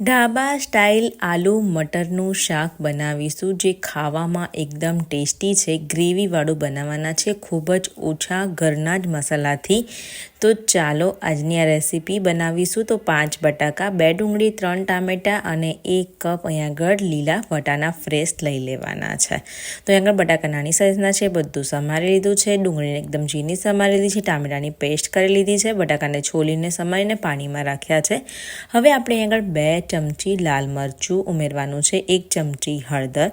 Dhaba style આલુ મટરનું શાક બનાવીશું જે ખાવામાં એકદમ ટેસ્ટી છે. ગ્રેવીવાળું બનાવવાના છે. ખૂબ જ ઓછા ઘરના જ મસાલાથી તો ચાલો આજની આ રેસીપી બનાવીશું. તો પાંચ બટાકા, બે ડુંગળી, ત્રણ ટામેટાં અને એક કપ અહીંયા આગળ લીલા વટાણા ફ્રેશ લઈ લેવાના છે. તો આગળ બટાકા નાની સાઇઝના છે, બધું સમારી લીધું છે. ડુંગળીને એકદમ ઝીણી સમારી લીધી છે, ટામેટાની પેસ્ટ કરી લીધી છે, બટાકાને છોલીને સમારીને પાણીમાં રાખ્યા છે. હવે આપણે આગળ બે ચમચી લાલ મરચું ઉમેરવાનું છે, એક ચમચી હળદર,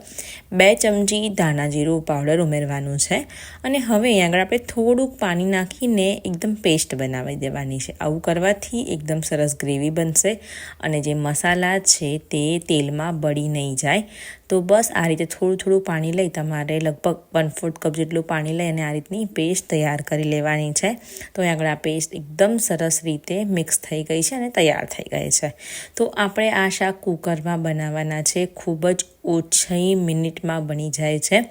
બે ચમચી ધાણા જીરું પાવડર ઉમેરવાનું છે. અને હવે આગળ આપણે થોડુંક પાણી નાખીને એકદમ પેસ્ટ બનાવી દેવાની છે. આવું કરવાથી એકદમ સરસ ગ્રેવી બનશે અને જે મસાલા છે તે તેલમાં બળી નહીં જાય. તો બસ આ રીતે થોડું થોડું પાણી લઈ તમારે લગભગ વન ફોર્થ કપ જેટલું પાણી લઈ અને આ રીતની પેસ્ટ તૈયાર કરી લેવાની છે. તો અહીં આગળ આ પેસ્ટ એકદમ સરસ રીતે મિક્સ થઈ ગઈ છે અને તૈયાર થઈ ગઈ છે. તો આપણે આ શાક કુકરમાં બનાવવાના છે. ખૂબ જ ઓછી મિનિટમાં બની જાય છે.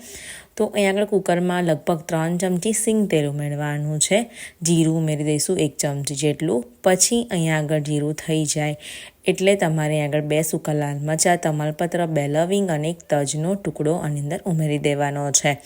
તો અહીં આગળ કુકરમાં લગભગ ત્રણ ચમચી સિંગ તેલ ઉમેરવાનું છે. જીરું ઉમેરી દઈશું એક ચમચી જેટલું. પછી અહીંયા આગળ જીરું થઈ જાય. એટલે તમારે આગળ બે સૂકા લાલ મરચાં, તમાલપત્ર, બે લવિંગ અને એક તજનો ટુકડો આની અંદર ઉમેરી દેવાનો છે.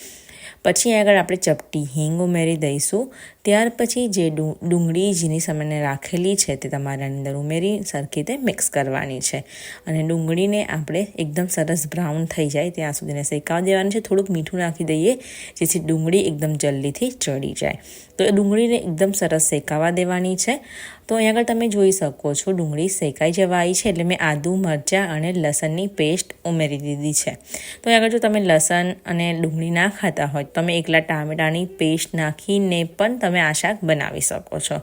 પછી આગળ આપણે ચપટી હિંગ ઉમેરી દઈશું. ત્યાર પછી જે ડુંગળી જેની સામે રાખેલી છે તે તમારે અંદર ઉમેરી સરખી રીતે મિક્સ કરવાની છે. અને ડુંગળીને આપણે એકદમ સરસ બ્રાઉન થઈ જાય ત્યાં સુધીને શેકાવા દેવાની છે. થોડુંક મીઠું નાખી દઈએ, જેથી ડુંગળી એકદમ જલ્દીથી ચડી જાય. તો એ ડુંગળીને એકદમ સરસ શેકાવા દેવાની છે. તો અહીં આગળ તમે જોઈ શકો છો, ડુંગળી શેકાઈ જવાય છે એટલે મેં આદુ, મરચાં અને લસણની પેસ્ટ ઉમેરી દીધી છે. તો અહીં આગળ જો તમે લસણ અને ડુંગળી ના ખાતા હોય તમે એકલા ટામેટાની પેસ્ટ નાખીને પણ તમે આ શાક બનાવી શકો છો.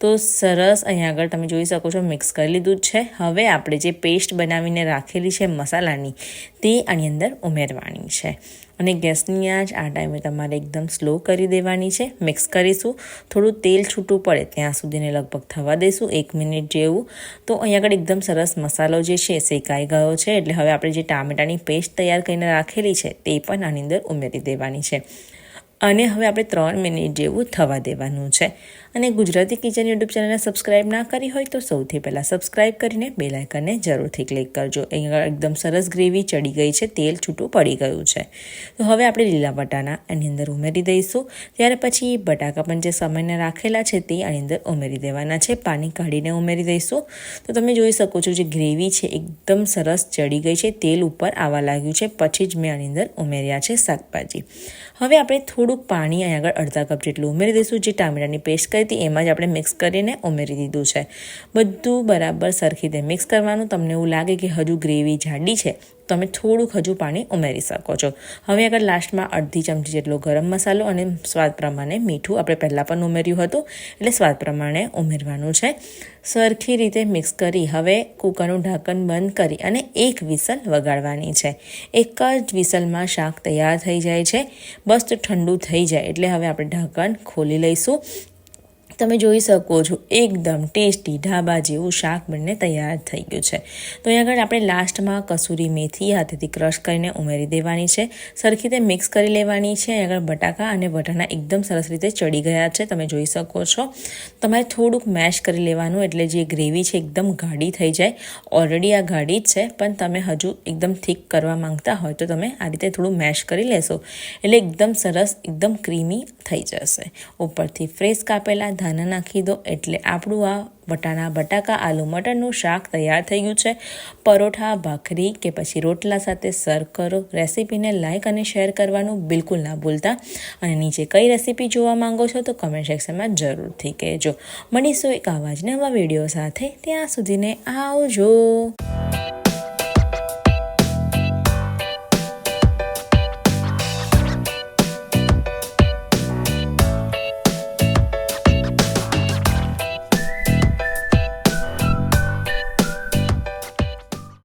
તો સરસ અહીંયા આગળ તમે જોઈ શકો છો, મિક્સ કરી લીધું છે. હવે આપણે જે પેસ્ટ બનાવીને રાખેલી છે મસાલાની, તે આની અંદર ઉમેરવાની છે. અને ગેસની આંચ આ ટાઈમે તમારે એકદમ સ્લો કરી દેવાની છે. મિક્સ કરીશું. થોડું તેલ છૂટું પડે ત્યાં સુધીને લગભગ થવા દઈશું, એક મિનિટ જેવું. તો અહીં આગળ એકદમ સરસ મસાલો જે છે શેકાઈ ગયો છે. એટલે હવે આપણે જે ટામેટાની પેસ્ટ તૈયાર કરીને રાખેલી છે, તે પણ આની અંદર ઉમેરી દેવાની છે. અને હવે આપણે ત્રણ મિનિટ જેવું થવા દેવાનું છે. અને ગુજરાતી કિચન યુટ્યુબ ચેનલને સબસ્ક્રાઇબ ના કરી હોય તો સૌથી પહેલાં સબસ્ક્રાઇબ કરીને બે લાઇકનને જરૂરથી ક્લિક કરજો. અહીંયા એકદમ સરસ ગ્રેવી ચડી ગઈ છે, તેલ છૂટું પડી ગયું છે. તો હવે આપણે લીલા બટાના એની અંદર ઉમેરી દઈશું. ત્યાર પછી બટાકા પણ જે સમયને રાખેલા છે તે આની અંદર ઉમેરી દેવાના છે. પાણી કાઢીને ઉમેરી દઈશું. તો તમે જોઈ શકો છો જે ગ્રેવી છે, એકદમ સરસ ચડી ગઈ છે. તેલ ઉપર આવવા લાગ્યું છે. પછી જ મેં આની અંદર ઉમેર્યા છે શાકભાજી. હવે આપણે થોડુંક પાણી અહીં આગળ અડધા કપ જેટલું ઉમેરી દઈશું. જે ટામેટાની પેસ્ટ કરી હતી એમાં જ આપણે મિક્સ કરીને ઉમેરી દીધું છે. બધું બરાબર સરખી રીતે મિક્સ કરવાનું. તમને એવું લાગે કે હજુ ગ્રેવી જાડી છે તમે થોડુંક હજુ પાણી ઉમેરી શકો છો. હવે આગળ લાસ્ટમાં અડધી ચમચી જેટલો ગરમ મસાલો અને સ્વાદ પ્રમાણે મીઠું આપણે પહેલાં પણ ઉમેર્યું હતું, એટલે સ્વાદ પ્રમાણે ઉમેરવાનું છે. સરખી રીતે મિક્સ કરી હવે કુકરનું ઢાંકણ બંધ કરી અને એક વિસલ વગાડવાની છે. એક જ વિસલમાં શાક તૈયાર થઈ જાય છે. બસ ઠંડુ થઈ જાય એટલે હવે આપણે ઢાંકણ ખોલી લઈશું. તમે જોઈ શકો છો, એકદમ ટેસ્ટી ઢાબા જેવું શાક બનીને તૈયાર થઈ ગયું છે. તો અહીં આગળ આપણે લાસ્ટમાં કસૂરી મેથી હાથેથી ક્રશ કરીને ઉમેરી દેવાની છે. સરખી રીતે મિક્સ કરી લેવાની છે. અહીં આગળ બટાકા અને વટાણા એકદમ સરસ રીતે ચડી ગયા છે, તમે જોઈ શકો છો. તમારે થોડુંક મેશ કરી લેવાનું એટલે જે ગ્રેવી છે એકદમ ગાઢી થઈ જાય. ઓલરેડી આ ગાઢી જ છે, પણ તમે હજુ એકદમ થીક કરવા માંગતા હોય તો તમે આ રીતે થોડું મેશ કરી લેશો. એટલે એકદમ સરસ, એકદમ ક્રીમી થઈ જશે. ઉપરથી ફ્રેશ કાપેલા ધાના નાખી દો એટલે આપણું આ વટાણા, બટાકા, આલુ, મટરનું શાક તૈયાર થઈ ગયું છે. પરોઠા, ભાખરી કે પછી રોટલા સાથે સર્વ કરો. રેસીપીને લાઇક અને શેર કરવાનું બિલકુલ ના ભૂલતા. અને નીચે કઈ રેસીપી જોવા માંગો છો તો કમેન્ટ સેક્શનમાં જરૂરથી કહેજો. મળીશું એક આવા નવા વીડિયો સાથે. ત્યાં સુધીને આવજો.